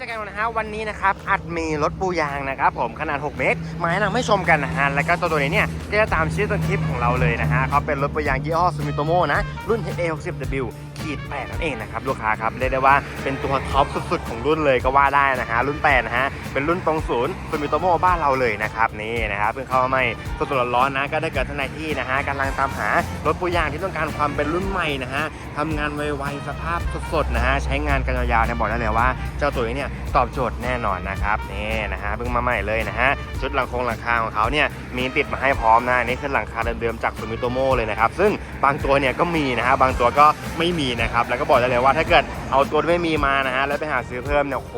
วันนี้นะครับอัดมีรถปูยางนะครับผมขนาด 6 เมตรมาแนะนำให้ชมกันนะฮะแล้วก็ตัวตัวนี้เนี่ยก็จะตามชื่อต้นคลิปของเราเลยนะฮะเขาเป็นรถปูยางยี่ห้อซูมิโตโมนะรุ่น HA60W ขีด8นั่นเองนะครับลูกค้าครับเรียกได้ว่าเป็นตัวท็อปสุดๆของรุ่นเลยก็ว่าได้นะฮะรุ่น8นะฮะ เป็นรุ่นตรงศูนย์ซูมิโตโมบ้านเราเลยนะครับนี่นะครับเพิ่งเข้ามาใหม่สดๆร้อนๆนะก็ได้เกิดท่านใดที่นะฮะกำลังตามหารถปูยางที่ต้องการความเป็นรุ่นใหม่นะฮะทำงานไวๆสภาพสดๆนะฮะใช้งานกันยาวๆเนี่ยบอกได้เลยว่า เจ้าตัวนี้เนี่ยตอบโจทย์แน่นอนนะครับนี่นะฮะเพิ่งมาใหม่เลยนะฮะชุดหลังคงหลังคาของเขาเนี่ยมีติดมาให้พร้อมนะอันนี่คือหลังคาเดิมๆจากซูมิโตโมเลยนะครับซึ่งบางตัวเนี่ยก็มีนะฮะบางตัวก็ไม่มีนะครับแล้วก็บอกได้เลยว่าถ้าเกิดเอาตัวที่ไม่มีมานะฮะแล้วไปหาซื้อเพิ่มเนี่ยโห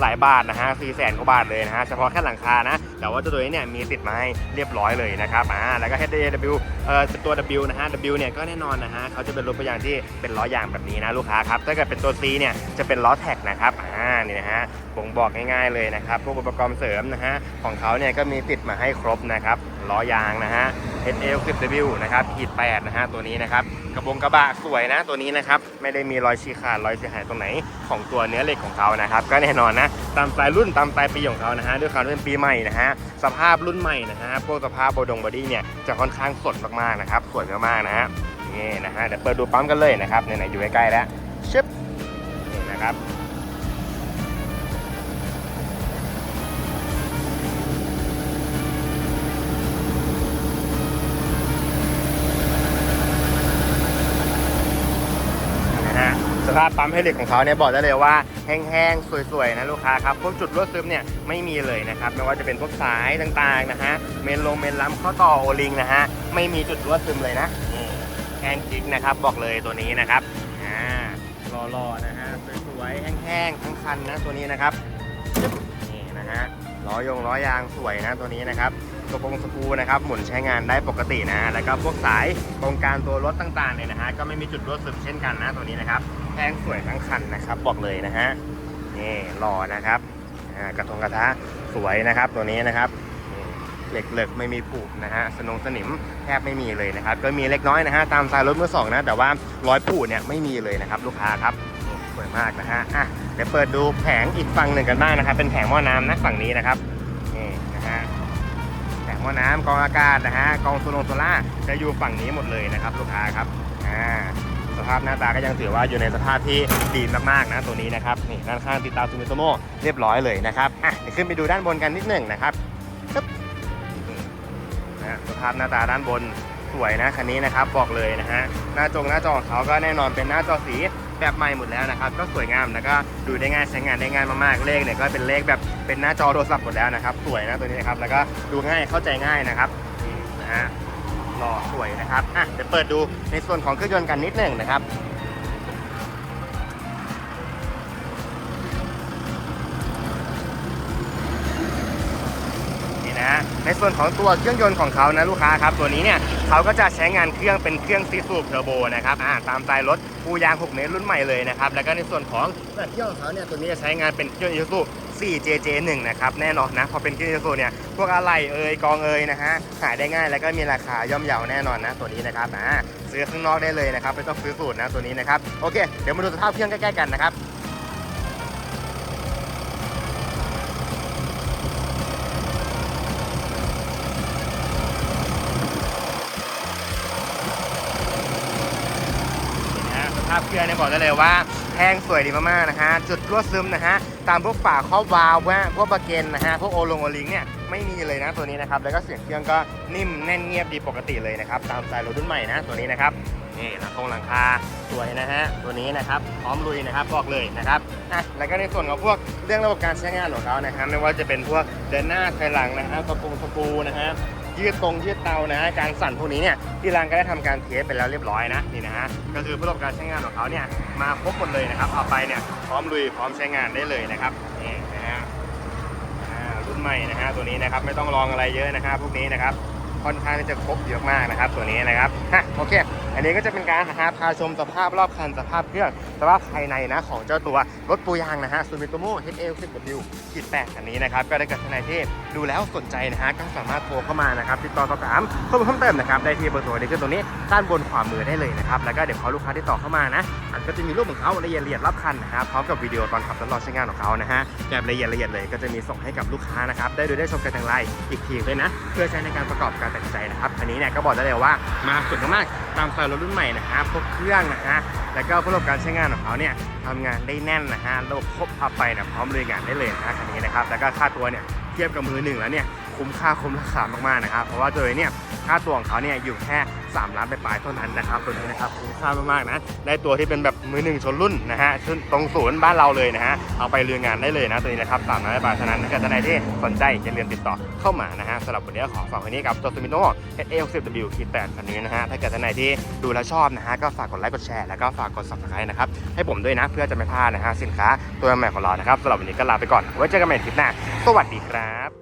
หลายบาทนะฮะสี่แสนกว่าบาทเลยนะฮะเฉพาะแค่หลังคานะ แต่ว่าตัวนี้เนี่ยมีติดมาให้เรียบร้อยเลยนะครับอ่าแล้วก็ HDW เอ่อตัว W นะฮะ W เนี่ยก็แน่นอนนะฮะเขาจะเป็นรถตัวอย่างที่เป็นล้อยางแบบนี้นะลูกค้าครับถ้าเกิดเป็นตัว C เนี่ยจะเป็นล้อแท็กนะครับอ่านี่นะฮะบ่งบอกง่ายๆเลยนะครับพวกอุปกรณ์เสริมนะฮะของเขาเนี่ยก็มีติดมาให้ครบนะครับ ล้อยางนะฮะ HL 10W นะครับขีด8นะฮะตัวนี้นะครับกระบงกระบะสวยนะตัวนี้นะครับไม่ได้มีรอยฉีกขาดรอยเสียหายตรงไหนของตัวเนื้อเหล็กของเขานะครับก็แน่นอนนะตามสไตล์รุ่นตามสไตล์ปีของเขานะฮะด้วยความเป็นปีใหม่นะฮะสภาพรุ่นใหม่นะฮะพวกสภาพโบดงบอดี้เนี่ยจะค่อนข้างสดมากๆนะครับสวยมากๆนะฮะนี่นะฮะเดี๋ยวเปิดดูปั๊มกันเลยนะครับไหนๆอยู่ใกล้ๆแล้วชึบนี่นะครับ สภาพปั๊มให้เหล็กของเขาเนี่ยบอกได้เลยว่าแห้งๆ สวยๆ นะลูกค้าครับ พวกจุดรั่วซึมเนี่ยไม่มีเลยนะครับ ไม่ว่าจะเป็นพวกสายต่างๆนะฮะ เมนลงเมนล้ำข้อต่อโอลิงนะฮะ ไม่มีจุดรั่วซึมเลยนะแห้งจริงนะครับ บอกเลยตัวนี้นะครับอ่ารอๆนะฮะ สวยๆ แห้งๆ ทั้งคันนะตัวนี้นะครับ นี่นะฮะ ล้อยงล้อยางสวยนะตัวนี้นะครับตัวปงสกูนะครับหมุนใช้งานได้ปกตินะ แล้วก็พวกสายตรงกางตัวรถต่างๆเนี่ยนะฮะก็ไม่มีจุดรั่วซึมเช่นกันนะตัวนี้นะครับ แพงสวยทั้งคันนะครับ บอกเลยนะฮะนี่หล่อนะครับกระทงกระทะสวยนะครับตัวนี้นะครับเหล็กเหล็กไม่มีผุนะฮะสนงสนิมแทบไม่มีเลยนะครับ ก็มีเล็กน้อยนะฮะตามสายรถมือสองนะแต่ว่ารอยผุเนี่ยไม่มีเลยนะครับ ลูกค้าครับสวยมากนะฮะอะเดี๋ยวเปิดดูแผงอีกฝั่งหนึ่งกันบ้างนะครับ เป็นแผงหม้อน้ำนะฝั่งนี้นะครับนี่นะฮะแผงหม้อน้ำกองอากาศนะฮะกองโซลงโซล่าจะอยู่ฝั่งนี้หมดเลยนะครับ ลูกค้าครับอ่า ภาพหน้าตาก็ยังถือว่าอยู่ในสภาพที่ดีมากๆนะตัวนี้นะครับนี่ด้านข้างติดตามซูมิโตโมเรียบร้อยเลยนะครับอะเดี๋ยวขึ้นไปดูด้านบนกันนิดหนึ่งนะครับปึ๊บนะสภาพหน้าตาด้านบนสวยนะคันนี้นะครับบอกเลยนะฮะหน้าจงหน้าจอของเขาก็แน่นอนเป็นหน้าจอสีแบบใหม่หมดแล้วนะครับก็สวยงามแล้วก็ดูได้ง่ายใช้งานได้ง่ายมากๆเลขเนี่ยก็เป็นเลขแบบเป็นหน้าจอโทรศัพท์หมดแล้วนะครับ สวยนะตัวนี้นะครับแล้วก็ดูง่ายเข้าใจง่ายนะครับนะฮะ หล่อสวยนะครับอะเดี๋ยวเปิดดูในส่วนของเครื่องยนต์กันนิดหนึ่งนะครับ ส่วนของตัวเครื่องยนต์ของเขานะลูกค้าครับตัวนี้เนี่ยเขาก็จะใช้งานเครื่องเป็นเครื่องซีซูบเทอร์โบนะครับอ่าตามสไตล์รถปูยาง 6 เมตรรุ่นใหม่เลยนะครับแล้วก็ในส่วนของเครื่องของเขาเนี่ยตัวนี้จะใช้งานเป็นเครื่อง Isuzu 4JJ1 นะครับแน่นอนนะพอเป็นเครื่อง Isuzu เนี่ยพวกอะไหล่เอ่ยกองเอ่ยนะฮะหาได้ง่ายแล้วก็มีราคาย่อมเยาแน่นอนนะตัวนี้นะครับอ่าซื้อข้างนอกได้เลยนะครับไม่ต้องซื้อสูตรนะตัวนี้นะครับโอเคเดี๋ยวมาดูสภาพเครื่องใกล้ๆกันนะครับ เครื่อเนี่ยบอกได้เลยว่าแห้งสวยดีมากๆนะฮะจุดรั่วซึมนะฮะตามพวกฝาครอบวาล์วพวกบาเกนนะฮะพวกโอลงโอลิงเนี่ยไม่มีเลยนะตัวนี้นะครับแล้วก็เสียงเครื่องก็นิ่มแน่นเงียบดีปกติเลยนะครับตามสไตล์รถรุ่นใหม่นะตัวนี้นะครับนี่หลังคงหลังคาสวยนะฮะตัวนี้นะครับพร้อมลุยนะครับบอกเลยนะครับอะแล้วก็ในส่วนของพวกเรื่องระบบการใช้งานของเขานะครับไม่ว่าจะเป็นพวกเดินหน้าถอยหลังนะฮะกระปุงสกรูนะฮะ ยืดตรงยืดเตานะการสั่นพวกนี้เนี่ยที่ร้านก็ได้ทำการเทสไปแล้วเรียบร้อยนะนี่นะฮะก็คือประสบการณ์ใช้งานของเขาเนี่ยมาครบหมดเลยนะครับเอาไปเนี่ยพร้อมลุยพร้อมใช้งานได้เลยนะครับนี่นะฮะรุ่นใหม่นะฮะตัวนี้นะครับไม่ต้องลองอะไรเยอะนะฮะพวกนี้นะครับค่อนข้างที่จะครบเยอะมากนะครับ ตัวนี้นะครับฮะโอเค อันนี้ก็จะเป็นการนะฮะพาชมสภาพรอบคันสภาพเครื่องสภาพภายในนะของเจ้าตัวรถปูยางนะฮะซูมิโตโม่ HL 10W ขีดแปดอันนี้นะครับก็ได้กับทนายเทพดูแล้วสนใจนะฮะก็สามารถโทรเข้ามานะครับติดต่อสอบถามข้อมูลเพิ่มเติมนะครับได้ที่เบอร์โทรที่ขึ้นตรงนี้ด้านบนขวามือได้เลยนะครับแล้วก็เดี๋ยวเขาลูกค้าที่ต่อเข้ามานะอันก็จะมีรูปของเขาละเอียดละเอียดรอบคันนะฮะพร้อมกับวิดีโอตอนขับทดลองใช้งานของเขานะฮะแบบละเอียดละเอียดเลยก็จะมีส่งให้กับลูกค้านะครับได้ดูได้ชมกันทางไลน์อีกทีเลยนะ เพื่อใช้ในการประกอบการตัดสินใจนะครับอันนี้เนี่ยก็บอกได้เลยว่ามาสุดมากตามสไตล์รถรุ่นใหม่นะฮะพวกเครื่องนะฮะแล้วก็ระบบการใช้งานของเขาเนี่ยทำงานได้แน่นนะฮะระบบครบพับไปนะพร้อมเลยงานได้เลยนะฮะคันนี้นะครับแล้วก็ค่าตัวเนี่ยเทียบกับมือหนึ่งแล้วเนี่ย คุ้มค่าคุ้มราคามากๆนะครับ เพราะว่าตัวนี้เนี่ยค่าตัวของเขาเนี่ยอยู่แค่ 3 ล้านไปปลายๆเท่านั้นนะครับตัวนี้นะครับคุ้มค่ามากๆนะได้ตัวที่เป็นแบบมือหนึ่งชนรุ่นนะฮะชุดตรงศูนย์บ้านเราเลยนะฮะเอาไปเรืองานได้เลยนะตัวนี้นะครับ3ล้านไปปลายๆเท่านั้นถ้าเกิดท่านใดที่สนใจอย่าลืมติดต่อเข้ามานะฮะสำหรับวันนี้ขอฝากไว้นี้กับตัวซูมิโน่ HL10W ขีด8คันนี้นะฮะถ้าเกิดท่านใดที่ดูแลชอบนะฮะก็ฝากกดไลค์กดแชร์แล้วก็ฝากกด subscribe นะครับให้ผมด้วยนะเพื่อจะไม่พลาดนะฮะสินค้าตัวใหม่ของเรานะครับสำหรับวันนี้ก็ลาไปก่อนไว้เจอกันใหม่คลิปหน้าสวัสดีครับ